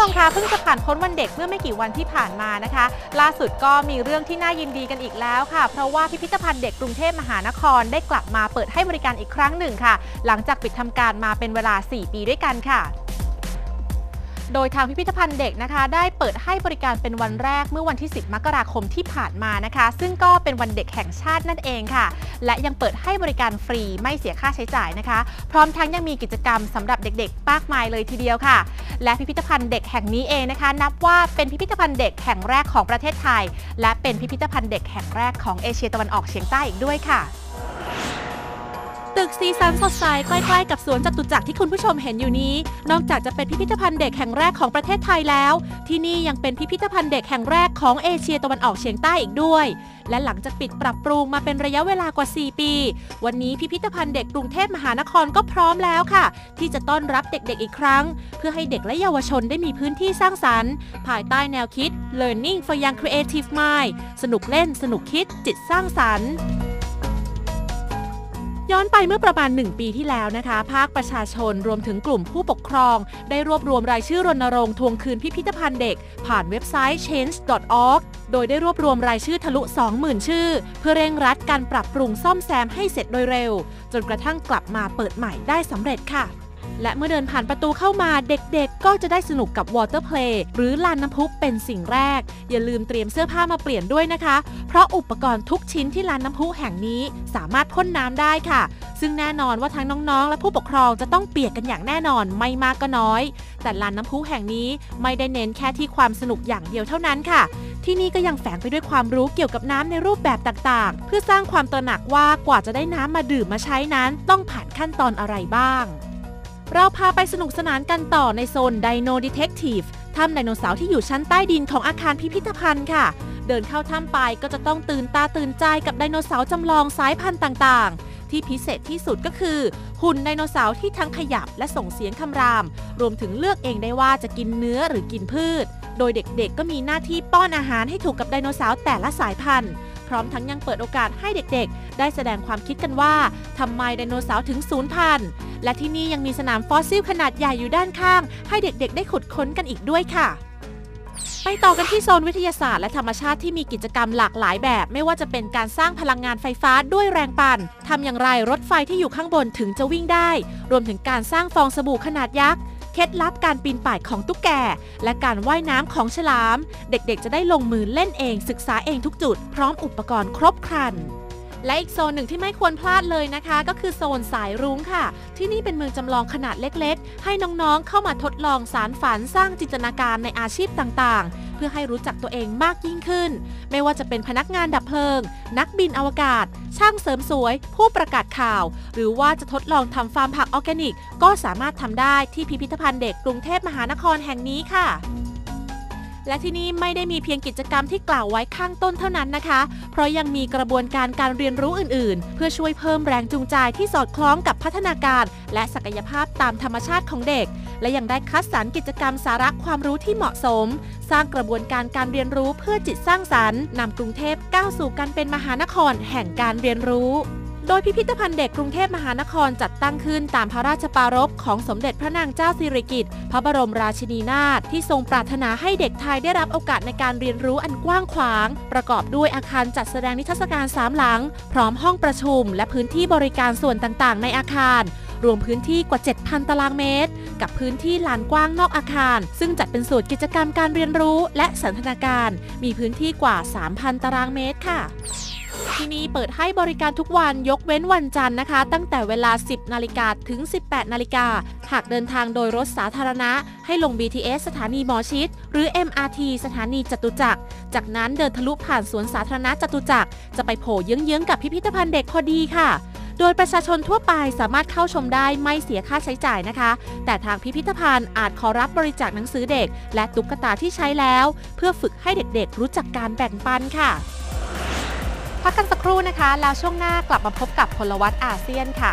ชมคะเพิ่งจะผ่านพ้นวันเด็กเมื่อไม่กี่วันที่ผ่านมานะคะ ล่าสุดก็มีเรื่องที่น่ายินดีกันอีกแล้วค่ะ เพราะว่าพิพิธภัณฑ์เด็กกรุงเทพมหานครได้กลับมาเปิดให้บริการอีกครั้งหนึ่งค่ะ หลังจากปิดทำการมาเป็นเวลา 4 ปีด้วยกันค่ะ โดยทางพิพิธภัณฑ์เด็กนะคะ ได้เปิดให้บริการเป็นวันแรกเมื่อวันที่ 10 มกราคมที่ผ่านมานะคะ ซึ่งก็เป็นวันเด็กแห่งชาตินั่นเองค่ะ และยังเปิดให้บริการฟรีไม่เสียค่าใช้จ่ายนะคะ พร้อมทั้งยังมีกิจกรรมสำหรับเด็กๆมากมายเลยทีเดียวค่ะ และพิพิธภัณฑ์เด็กแห่งนี้เองนะคะ นับว่าเป็นพิพิธภัณฑ์เด็กแห่งแรกของประเทศไทย และเป็นพิพิธภัณฑ์เด็กแห่งแรกของเอเชียตะวันออกเฉียงใต้อีกด้วยค่ะ ตึกสีสันสดใสใกล้ๆกับสวนจตุจักรที่คุณผู้ชมเห็นอยู่นี้ นอกจากจะเป็นพิพิธภัณฑ์เด็กแห่งแรกของประเทศไทยแล้ว ที่นี่ยังเป็นพิพิธภัณฑ์เด็กแห่งแรกของเอเชียตะวันออกเฉียงใต้อีกด้วย และหลังจากปิดปรับปรุงมาเป็นระยะเวลากว่า 4 ปี วันนี้พิพิธภัณฑ์เด็กกรุงเทพมหานครก็พร้อมแล้วค่ะ ที่จะต้อนรับเด็กๆอีกครั้ง เพื่อให้เด็กและเยาวชนได้มีพื้นที่สร้างสรรค์ภายใต้แนวคิด Learning for Young Creative Mind สนุกเล่นสนุกคิดจิตสร้างสรรค์ ย้อนไปเมื่อประมาณ 1 ปีที่แล้วนะคะ ภาคประชาชนรวมถึงกลุ่มผู้ปกครอง ได้รวบรวมรายชื่อรณรงค์ทวงคืนพิพิธภัณฑ์เด็ก ผ่านเว็บไซต์ change.org โดยได้รวบรวมรายชื่อทะลุ 20,000 ชื่อ เพื่อเร่งรัดการปรับปรุงซ่อมแซมให้เสร็จโดยเร็ว จนกระทั่งกลับมาเปิดใหม่ได้สำเร็จค่ะ และเมื่อเดินผ่านประตูเข้ามาเด็กๆ ก็จะได้สนุกกับวอเตอร์เพลย์หรือลานน้ำพุเป็นสิ่งแรก อย่าลืมเตรียมเสื้อผ้ามาเปลี่ยนด้วยนะคะ เพราะอุปกรณ์ทุกชิ้นที่ลานน้ำพุแห่งนี้สามารถพ่นน้ำได้ค่ะ ซึ่งแน่นอนว่าทั้งน้องๆ และผู้ปกครองจะต้องเปียกกันอย่างแน่นอนไม่มากก็น้อย แต่ลานน้ำพุแห่งนี้ไม่ได้เน้นแค่ที่ความสนุกอย่างเดียวเท่านั้นค่ะที่นี่ก็ยังแฝงไปด้วยความรู้เกี่ยวกับน้ำในรูปแบบต่างๆ เพื่อสร้างความตระหนักว่ากว่าจะได้น้ำมาดื่มมาใช้นั้น ต้องผ่านขั้นตอนอะไรบ้าง เราพาไปสนุกสนานกันต่อในโซน Dino Detective ถ้ำไดโนเสาร์ที่อยู่ชั้นใต้ดินของอาคารพิพิธภัณฑ์ค่ะ เดินเข้าถ้ำไปก็จะต้องตื่นตาตื่นใจกับไดโนเสาร์จำลองสายพันธุ์ต่างๆ ที่พิเศษที่สุดก็คือ หุ่นไดโนเสาร์ที่ทั้งขยับและส่งเสียงคำราม รวมถึงเลือกเองได้ว่าจะกินเนื้อหรือกินพืช โดยเด็กๆ ก็มีหน้าที่ป้อนอาหารให้ถูกกับไดโนเสาร์แต่ละสายพันธุ์พร้อมทั้งยังเปิดโอกาสให้เด็กๆ ได้แสดงความคิดกันว่าทำไมไดโนเสาร์ถึงสูญพันธุ์ และที่นี่ยังมีสนามฟอสซิลขนาดใหญ่อยู่ด้านข้าง ให้เด็กๆ ได้ขุดค้นกันอีกด้วยค่ะ ไปต่อกันที่โซนวิทยาศาสตร์และธรรมชาติที่มีกิจกรรมหลากหลายแบบ ไม่ว่าจะเป็นการสร้างพลังงานไฟฟ้าด้วยแรงปั่นทำอย่างไรรถไฟที่อยู่ข้างบนถึงจะวิ่งได้ รวมถึงการสร้างฟองสบู่ขนาดยักษ์เคล็ดลับการปีนป่ายของตุ๊กแก และการว่ายน้ำของฉลาม เด็กๆ จะได้ลงมือเล่นเองศึกษาเองทุกจุด พร้อมอุปกรณ์ครบครัน และอีกโซนหนึ่งที่ไม่ควรพลาดเลยนะคะ ก็คือโซนสายรุ้งค่ะ ที่นี่เป็นเมืองจำลองขนาดเล็กๆ ให้น้องๆเข้ามาทดลองสารฝันสร้างจินตนาการในอาชีพต่างๆ เพื่อให้รู้จักตัวเองมากยิ่งขึ้น ไม่ว่าจะเป็นพนักงานดับเพลิง นักบินอวกาศ ช่างเสริมสวย ผู้ประกาศข่าว หรือว่าจะทดลองทำฟาร์มผักออร์แกนิก ก็สามารถทำได้ที่พิพิธภัณฑ์เด็กกรุงเทพมหานครแห่งนี้ค่ะ และที่นี่ไม่ได้มีเพียงกิจกรรมที่กล่าวไว้ข้างต้นเท่านั้นนะคะ เพราะยังมีกระบวนการการเรียนรู้อื่นๆ เพื่อช่วยเพิ่มแรงจูงใจที่สอดคล้องกับพัฒนาการ และศักยภาพตามธรรมชาติของเด็ก และยังได้คัดสรรกิจกรรมสาระความรู้ที่เหมาะสม สร้างกระบวนการการเรียนรู้เพื่อจิตสร้างสรรค์นำกรุงเทพก้าวสู่การเป็นมหานครแห่งการเรียนรู้ โดยพิพิธภัณฑ์เด็กกรุงเทพมหานครจัดตั้งขึ้นตามพระราชปารภของสมเด็จพระนางเจ้าสิริกิติ์พระบรมราชินีนาถที่ทรงปรารถนาให้เด็กไทยได้รับโอกาสในการเรียนรู้อันกว้างขวาง ประกอบด้วยอาคารจัดแสดงนิทรรศการสามหลัง พร้อมห้องประชุม และพื้นที่บริการส่วนต่างๆ ในอาคารรวมพื้นที่กว่า 7,000 ตารางเมตร กับพื้นที่ลานกว้างนอกอาคาร ซึ่งจัดเป็นส่วนกิจกรรมการเรียนรู้และสันทนาการ มีพื้นที่กว่า 3,000 ตารางเมตรค่ะ ที่นี่เปิดให้บริการทุกวันยกเว้นวันจันทร์นะคะ ตั้งแต่เวลา 10 นาฬิกาถึง 18 นาฬิกา หากเดินทางโดยรถสาธารณะ ให้ลง BTS สถานีหมอชิด หรือ MRT สถานีจตุจักร จากนั้นเดินทะลุผ่านสวนสาธารณะจตุจักร จะไปโผล่เยื้องๆกับพิพิธภัณฑ์เด็กพอดีค่ะโดยประชาชนทั่วไปสามารถเข้าชมได้ไม่เสียค่าใช้จ่ายนะคะ แต่ทางพิพิธภัณฑ์อาจขอรับบริจาคหนังสือเด็ก และตุ๊กตาที่ใช้แล้ว เพื่อฝึกให้เด็กๆรู้จักการแบ่งปันค่ะ พักกันสักครู่นะคะ แล้วช่วงหน้ากลับมาพบกับพลวัตอาเซียนค่ะ